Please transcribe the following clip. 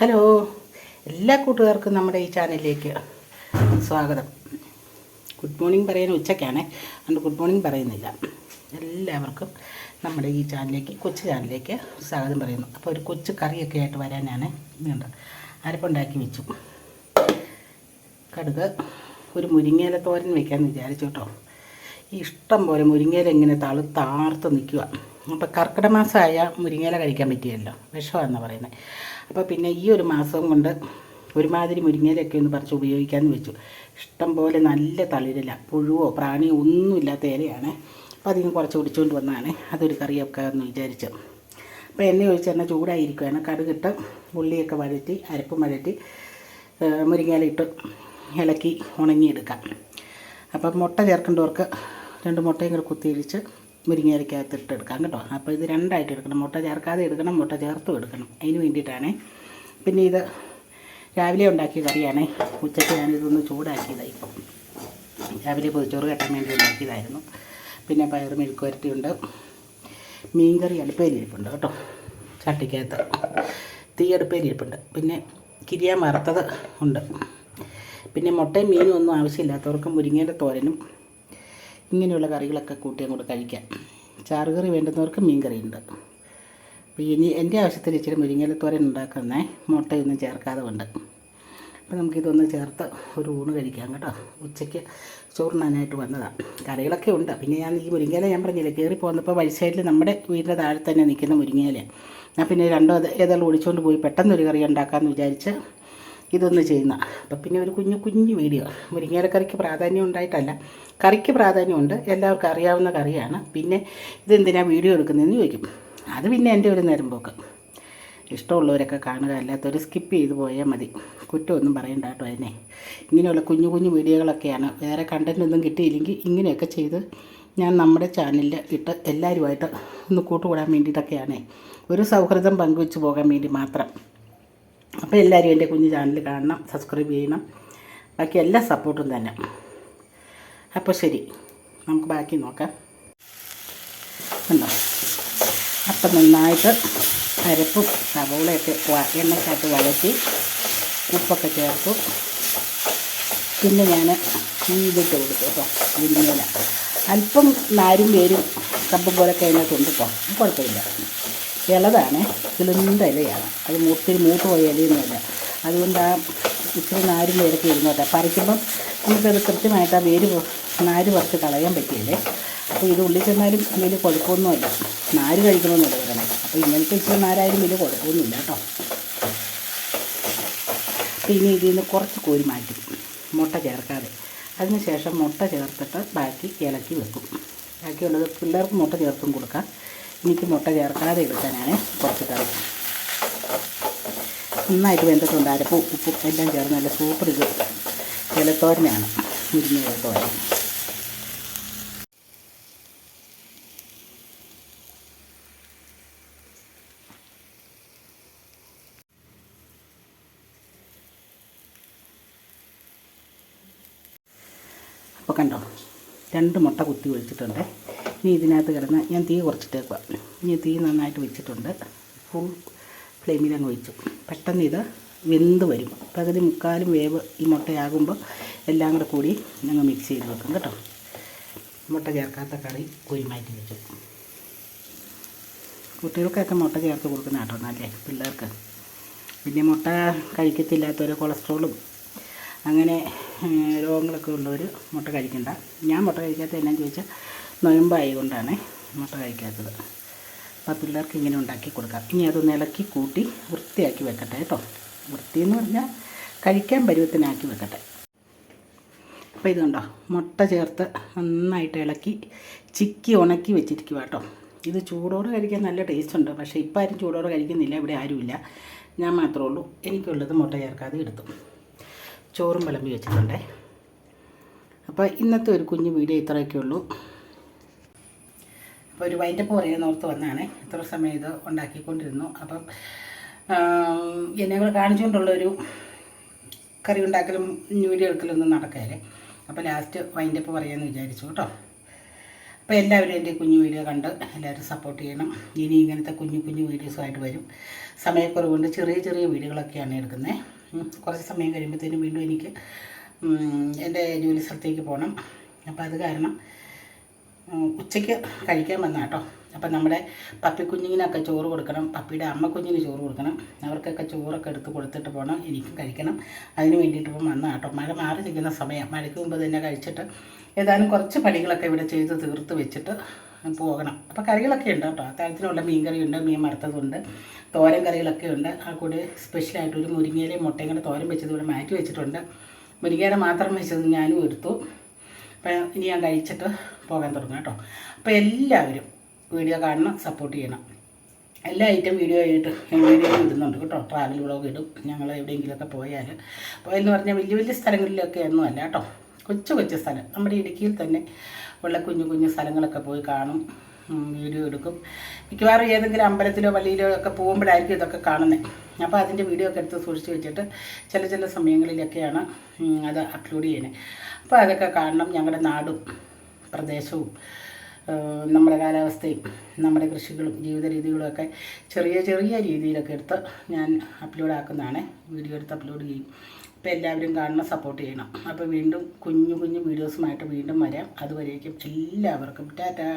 Hello എല്ലാ കൂട്ടുകാർക്കും നമ്മുടെ ഈ ചാനലിലേക്ക് സ്വാഗതം. ഗുഡ് മോർണിംഗ് പറയുന്ന ഉച്ചയ്ക്കാണ്. അതുകൊണ്ട് ഗുഡ് മോർണിംഗ് പറയുന്നില്ല. എല്ലാവർക്കും നമ്മുടെ ഈ ചാനലിലേക്ക് കൊച്ചു ചാനലിലേക്ക് സ്വാഗതം പറയുന്നു. അപ്പോൾ ഒരു കൊച്ചു കറിയൊക്കെ ആയിട്ട് വരാനാണ് ഇതുണ്ട് അരപ്പുണ്ടാക്കി വെച്ചു. കടുക് ഒരു മുരിങ്ങയില തോരൻ വെക്കാമെന്ന് വിചാരിച്ചു കേട്ടോ. ഇഷ്ടം പോലെ മുരിങ്ങയില ഇങ്ങനെ തളുത്താർത്ത് നിൽക്കുക. അപ്പോൾ കർക്കിടമാസമായ മുരിങ്ങയില കഴിക്കാൻ പറ്റിയല്ലോ വിഷമാണെന്ന് പറയുന്നത് അപ്പോൾ പിന്നെ ഈ ഒരു മാസം കൊണ്ട് ഒരുമാതിരി മുരിങ്ങയിലൊക്കെ ഒന്ന് പറിച്ച് ഉപയോഗിക്കാമെന്ന് വെച്ചു. ഇഷ്ടം പോലെ നല്ല തളിരില പുഴുവോ പ്രാണിയോ ഒന്നുമില്ലാത്ത ഇലയാണ്. അപ്പോൾ അതിന് കുറച്ച് കുടിച്ചുകൊണ്ട് വന്നതാണ് അതൊരു കറിയൊക്കെ എന്ന് വിചാരിച്ചു. അപ്പോൾ എണ്ണ ഒഴിച്ച് എണ്ണ ചൂടായിരിക്കുകയാണ് കടുകിട്ട് ഉള്ളിയൊക്കെ വഴറ്റി അരപ്പ് വഴറ്റി മുരിങ്ങയില ഇട്ട് ഇളക്കി ഉണങ്ങിയെടുക്കാം. അപ്പം മുട്ട ചേർക്കേണ്ടവർക്ക് രണ്ട് മുട്ടയും കൂടെ കുത്തിയിടിച്ച് മുരിങ്ങയിലക്കകത്ത് ഇട്ടെടുക്കാം കേട്ടോ. അപ്പോൾ ഇത് രണ്ടായിട്ട് എടുക്കണം. മുട്ട ചേർക്കാതെ എടുക്കണം മുട്ട ചേർത്തും എടുക്കണം. അതിന് വേണ്ടിയിട്ടാണ്. പിന്നെ ഇത് രാവിലെ ഉണ്ടാക്കിയ കറിയാണ്. ഉച്ചയ്ക്ക് ഞാനിതൊന്ന് ചൂടാക്കിയതാണ് ഇപ്പം. രാവിലെ പൊതിച്ചോറ് കെട്ടാൻ വേണ്ടി ഉണ്ടാക്കിയതായിരുന്നു. പിന്നെ പയർ മെഴുക്കുവരട്ടിയുണ്ട്. മീൻകറി അടുപ്പേരിയിരിപ്പുണ്ട് കേട്ടോ. ചട്ടിക്കകത്ത് തീ അടുപ്പേരിയിരിപ്പുണ്ട് പിന്നെ കിരിയാൻ വറുത്തത് ഉണ്ട്. പിന്നെ മുട്ടയും മീനും ഒന്നും ആവശ്യമില്ലാത്തവർക്ക് മുരിങ്ങയുടെ തോരനും ഇങ്ങനെയുള്ള കറികളൊക്കെ കൂട്ടി അങ്ങോട്ട് കഴിക്കാം. ചാറുകറി വേണ്ടുന്നവർക്ക് മീൻ കറിയുണ്ട് അപ്പോൾ ഇനി എന്റെ ആവശ്യത്തിന് ഇച്ചിരി മുരിങ്ങയില തോരൻ ഉണ്ടാക്കുന്നേ. മുട്ടയൊന്നും ചേർക്കാതെ ഉണ്ട് അപ്പോൾ നമുക്കിതൊന്ന് ചേർത്ത് ഒരു ഊണ് കഴിക്കാം കേട്ടോ. ഉച്ചയ്ക്ക് ചോറിനാനായിട്ട് വന്നതാണ് കറികളൊക്കെ ഉണ്ട്. പിന്നെ ഞാൻ ഈ മുരിങ്ങയില ഞാൻ പറഞ്ഞില്ല കയറി പോകുന്നപ്പോൾ വഴി സൈഡിൽ നമ്മുടെ വീടിന്റെ താഴെ തന്നെ നിൽക്കുന്ന മുരിങ്ങയില. ഞാൻ പിന്നെ രണ്ടോ ഏതായാലും ഒളിച്ചുകൊണ്ട് പോയി പെട്ടെന്നൊരു കറി ഉണ്ടാക്കാമെന്ന് വിചാരിച്ച് ഇതൊന്ന് ചെയ്യുന്ന. അപ്പം പിന്നെ ഒരു കുഞ്ഞു കുഞ്ഞു വീഡിയോ. മുരിങ്ങേരക്കറിക്ക് പ്രാധാന്യം ഉണ്ടായിട്ടല്ല. കറിക്ക് പ്രാധാന്യമുണ്ട്. എല്ലാവർക്കും അറിയാവുന്ന കറിയാണ്. പിന്നെ ഇതെന്തിനാ വീഡിയോ എടുക്കുന്നതെന്ന് ചോദിക്കും. അത് പിന്നെ എന്റെ ഒരു നേരം പോക്ക് ഇഷ്ടമുള്ളവരൊക്കെ കാണുക. അല്ലാത്തവർ സ്കിപ്പ് ചെയ്ത് പോയാൽ മതി. കുറ്റമൊന്നും പറയണ്ട കേട്ടോ അതിനെ ഇങ്ങനെയുള്ള കുഞ്ഞു കുഞ്ഞു വീഡിയോകളൊക്കെയാണ്. വേറെ കണ്ടന്റ് ഒന്നും കിട്ടിയില്ലെങ്കിൽ ഇങ്ങനെയൊക്കെ ചെയ്ത് ഞാൻ നമ്മുടെ ചാനലിൽ ഇട്ട് എല്ലാവരുമായിട്ട് ഒന്ന് കൂട്ടുകൂടാൻ വേണ്ടിയിട്ടൊക്കെയാണ്. ഒരു സൗഹൃദം പങ്കുവെച്ച് പോകാൻ വേണ്ടി മാത്രം. അപ്പോൾ എല്ലാവരും എന്റെ കുഞ്ഞു ചാനൽ കാണണം സബ്സ്ക്രൈബ് ചെയ്യണം. ബാക്കി എല്ലാ സപ്പോർട്ടും തന്നെ. അപ്പോൾ ശരി നമുക്ക് ബാക്കി നോക്കാം. ഉണ്ടോ? അപ്പം നന്നായിട്ട് അരപ്പും സവോളയൊക്കെ എണ്ണ എണ്ണയ്ക്കകത്ത് വഴറ്റി ഉപ്പൊക്കെ ചേർത്തു. പിന്നെ ഞാൻ ഇതിട്ട് കൊടുത്തു കേട്ടോ മുരിങ്ങയില അല്പം നാരും പേരും കപ്പും പോലൊക്കെ അതിനകത്തുണ്ട് കേട്ടോ കുഴപ്പമില്ല. ഇളതാണ് കിളുന്ത ഇലയാണ്. അത് ഒത്തിരി മൂത്ത് പോയ ഇലയൊന്നുമില്ല. അതുകൊണ്ട് ആ ഇച്ചിരി നാരും വേരൊക്കെ ഇരുന്നോട്ടെ പറിക്കുമ്പം നമുക്കത് കൃത്യമായിട്ട് ആ വേര് നാര് പറിച്ച് കളയാൻ പറ്റിയില്ലേ? അപ്പോൾ ഇത് ഉള്ളിൽ ചെന്നാലും വലിയ കുഴപ്പമൊന്നുമില്ല നാര് കഴിക്കണമെന്നല്ല പറയണേ അപ്പോൾ ഇങ്ങനത്തെ ഇച്ചിരി നാരായാലും വലിയ കുഴപ്പമൊന്നുമില്ല കേട്ടോ. അപ്പോൾ ഇനി ഇതിൽ നിന്ന് കുറച്ച് കോരി മാറ്റി മുട്ട ചേർക്കാതെ. അതിനുശേഷം മുട്ട ചേർത്തിട്ട് ബാക്കി ഇളക്കി വെക്കും. ബാക്കിയുള്ളത് പിള്ളേർക്ക് മുട്ട ചേർത്തും കൊടുക്കാം. എനിക്ക് മുട്ട ചേർക്കാതെ എടുക്കാനാണ് കുറച്ച് കറി. നന്നായിട്ട് വെന്തിട്ടുണ്ട്. അരപ്പ് ഉപ്പ് എല്ലാം ചേർന്ന് നല്ല സൂപ്പർ ഇത്. ഇലത്തോരനാണ് മുരിഞ്ഞ ഇലത്തോരൻ അപ്പോൾ കണ്ടോ? രണ്ട് മുട്ട കുത്തി ഒഴിച്ചിട്ടുണ്ട്. ഇനി ഇതിനകത്ത് കിടന്ന് ഞാൻ തീ കുറച്ചിട്ടേക്കുക ഇനി തീ നന്നായിട്ട് വെച്ചിട്ടുണ്ട്. ഫുൾ ഫ്ലെയിമിൽ അങ്ങ് ഒഴിച്ചു പെട്ടെന്ന് ഇത് വെന്ത് വരും. പകുതി മുക്കാലും വേവ് ഈ മുട്ടയാകുമ്പോൾ എല്ലാം കൂടെ കൂടി ഞങ്ങൾ മിക്സ് ചെയ്ത് വെക്കും കേട്ടോ. മുട്ട ചേർക്കാത്ത കറി കോരി മാറ്റി വെച്ചു. കുട്ടികൾക്കൊക്കെ മുട്ട ചേർത്ത് കൊടുക്കുന്ന കേട്ടോ നല്ലേ പിള്ളേർക്ക്. പിന്നെ മുട്ട കഴിക്കത്തില്ലാത്തവർ കൊളസ്ട്രോളും അങ്ങനെ രോഗങ്ങളൊക്കെ ഉള്ളവർ മുട്ട കഴിക്കണ്ട. ഞാൻ മുട്ട കഴിക്കാത്ത എന്നാന്ന് ചോദിച്ചാൽ നൊയമ്പായത് കൊണ്ടാണ് മുട്ട കഴിക്കാത്തത്. അപ്പോൾ പിള്ളേർക്ക് ഇങ്ങനെ ഉണ്ടാക്കി കൊടുക്കാം. ഇനി അതൊന്ന് ഇളക്കി കൂട്ടി വൃത്തിയാക്കി വെക്കട്ടെ കേട്ടോ. വൃത്തി എന്ന് പറഞ്ഞാൽ കഴിക്കാൻ പരുവത്തിനാക്കി വെക്കട്ടെ. അപ്പോൾ ഇതുണ്ടോ മുട്ട ചേർത്ത് നന്നായിട്ട് ഇളക്കി ചിക്കി ഉണക്കി വെച്ചിരിക്കുക കേട്ടോ. ഇത് ചൂടോടെ കഴിക്കാൻ നല്ല ടേസ്റ്റ് ഉണ്ട്. പക്ഷേ ഇപ്പം ആരും ചൂടോടെ കഴിക്കുന്നില്ല. ഇവിടെ ആരുമില്ല. ഞാൻ മാത്രമേ ഉള്ളൂ. എനിക്കുള്ളത് മുട്ട ചേർക്കാതെ എടുത്തു. ചോറും വിളമ്പി വെച്ചിട്ടുണ്ടേ. അപ്പോൾ ഇന്നത്തെ ഒരു കുഞ്ഞു വീഡിയോ ഇത്രയൊക്കെ ഉള്ളൂ. അപ്പോൾ ഒരു വൈൻഡപ്പ് ഓർത്ത് വന്നാണ്. ഇത്ര സമയം ഇത് ഉണ്ടാക്കിക്കൊണ്ടിരുന്നു. അപ്പം എന്നെ കൂടെ കാണിച്ചുകൊണ്ടുള്ളൊരു കറി ഉണ്ടാക്കലും വീഡിയോ എടുക്കലൊന്നും നടക്കാല്ലേ അപ്പോൾ ലാസ്റ്റ് വൈൻഡപ്പ് പറയാമെന്ന് വിചാരിച്ചു കേട്ടോ. അപ്പോൾ എല്ലാവരും എന്റെ കുഞ്ഞു വീഡിയോ കണ്ട് എല്ലാവരും സപ്പോർട്ട് ചെയ്യണം. ഇനി ഇങ്ങനത്തെ കുഞ്ഞു കുഞ്ഞു വീഡിയോസുമായിട്ട് വരും. സമയക്കുറവുകൊണ്ട് ചെറിയ ചെറിയ വീഡിയോകളൊക്കെയാണ് എടുക്കുന്നത് കുറച്ച് സമയം കഴിയുമ്പോഴത്തേനും വീണ്ടും എനിക്ക് എന്റെ ജോലി സ്ഥലത്തേക്ക് പോകണം അപ്പോൾ അത് കാരണം ഉച്ചയ്ക്ക് കഴിക്കാൻ വന്ന കേട്ടോ അപ്പം നമ്മുടെ പപ്പി ചോറ് കൊടുക്കണം. പപ്പിയുടെ അമ്മ കുഞ്ഞിന് ചോറ് കൊടുക്കണം. അവർക്കൊക്കെ ചോറൊക്കെ എടുത്ത് കൊടുത്തിട്ട് പോകണം എനിക്കും കഴിക്കണം. അതിന് വേണ്ടിയിട്ട് ഇപ്പം വന്ന കേട്ടോ മഴ മാറി നിൽക്കുന്ന സമയം. മഴയ്ക്ക് മുമ്പ് തന്നെ കഴിച്ചിട്ട് ഏതാനും കുറച്ച് പണികളൊക്കെ ഇവിടെ ചെയ്ത് തീർത്ത് വെച്ചിട്ട് പോകണം. അപ്പോൾ കറികളൊക്കെ ഉണ്ട് കേട്ടോ അത്താഴത്തിനുള്ള മീൻ കറിയുണ്ട് മീൻ വറുത്തതുണ്ട്. തോരൻ കറികളൊക്കെ ഉണ്ട്. ആ കൂടെ സ്പെഷ്യലായിട്ട് ഒരു മുരിങ്ങയിലയും മുട്ടയും കൂടെ തോരൻ വെച്ചത് ഇവിടെ മാറ്റി വെച്ചിട്ടുണ്ട്. മുരിങ്ങയുടെ മാത്രം വെച്ചത് ഞാനും എടുത്തു. അപ്പം ഇനി ഞാൻ കഴിച്ചിട്ട് പോകാൻ തുടങ്ങും കേട്ടോ. അപ്പോൾ എല്ലാവരും വീഡിയോ കാണണം സപ്പോർട്ട് ചെയ്യണം. എല്ലാ ഐറ്റം വീഡിയോ ആയിട്ട് വീഡിയോ ഇടുന്നുണ്ട് കേട്ടോ. ട്രാവൽ വ്ളോഗ് ഇടും. ഞങ്ങൾ എവിടെയെങ്കിലുമൊക്കെ പോയാൽ അപ്പോൾ എന്ന് പറഞ്ഞാൽ വലിയ വലിയ സ്ഥലങ്ങളിലൊക്കെ ഒന്നും അല്ല കേട്ടോ. കൊച്ചു കൊച്ചു സ്ഥലം. നമ്മുടെ ഇടുക്കിയിൽ തന്നെ ഉള്ള കുഞ്ഞു കുഞ്ഞു സ്ഥലങ്ങളൊക്കെ പോയി കാണും. വീഡിയോ എടുക്കും. മിക്കവാറും ഏതെങ്കിലും അമ്പലത്തിലോ പള്ളിയിലോ ഒക്കെ പോകുമ്പോഴായിരിക്കും ഇതൊക്കെ കാണുന്നത് അപ്പോൾ അതിന്റെ വീഡിയോ ഒക്കെ എടുത്ത് സൂക്ഷിച്ച് വെച്ചിട്ട് ചില ചില സമയങ്ങളിലൊക്കെയാണ് അത് അപ്ലോഡ് ചെയ്യുന്നത് അപ്പോൾ അതൊക്കെ കാണണം. ഞങ്ങളുടെ നാടും പ്രദേശവും നമ്മുടെ കാലാവസ്ഥയും നമ്മുടെ കൃഷികളും ജീവിത രീതികളും ഒക്കെ ചെറിയ ചെറിയ രീതിയിലൊക്കെ എടുത്ത് ഞാൻ അപ്ലോഡ് ആക്കുന്നതാണ്. വീഡിയോ എടുത്ത് അപ്ലോഡ് ചെയ്യും. അപ്പോൾ എല്ലാവരും കാണണം സപ്പോർട്ട് ചെയ്യണം. അപ്പോൾ വീണ്ടും കുഞ്ഞു കുഞ്ഞു വീഡിയോസുമായിട്ട് വീണ്ടും വരാം. അതുവരേക്കും എല്ലാവർക്കും ടാറ്റാ.